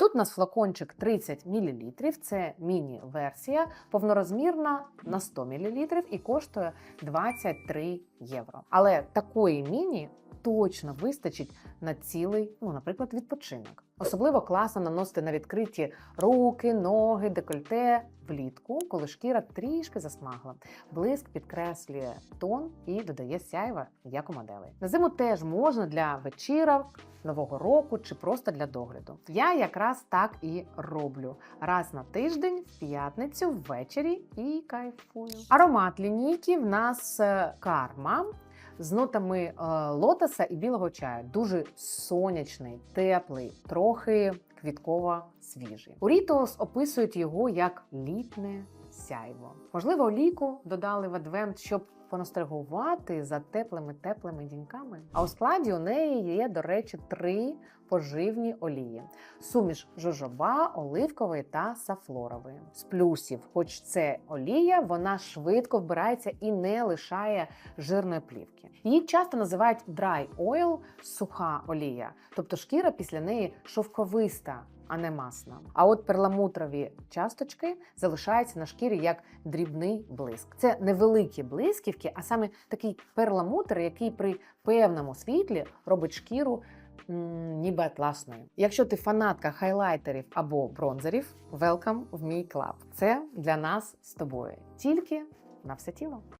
Тут у нас флакончик 30 мл, це міні-версія, повнорозмірна на 100 мл і коштує 23 євро. Але такої міні точно вистачить на цілий, ну, наприклад, відпочинок. Особливо класно наносити на відкриті руки, ноги, декольте влітку, коли шкіра трішки засмагла. Блиск підкреслює тон і додає сяйва, як у моделей. На зиму теж можна для вечірок, нового року чи просто для догляду. Я якраз так і роблю раз на тиждень, в п'ятницю, ввечері і кайфую. Аромат лінійки в нас е, карма. З нотами е, лотоса і білого чаю. Дуже сонячний, теплий, трохи квітково свіжий. У Рітос описують його як літне сяйво. Можливо, олійку додали в адвент, щоб поностальгувати за теплими теплими діньками. А у складі у неї є, до речі, три поживні олії: суміш жожоба, оливкової та сафлорової. З плюсів, хоч це олія, вона швидко вбирається і не лишає жирної плівки. Її часто називають dry oil – суха олія, тобто шкіра після неї шовковиста. А не масна. А от перламутрові часточки залишаються на шкірі як дрібний блиск. Це невеликі блисківки, а саме такий перламутр, який при певному світлі робить шкіру ніби атласною. Якщо ти фанатка хайлайтерів або бронзерів, welcome в мій клаб. Це для нас з тобою тільки на все тіло.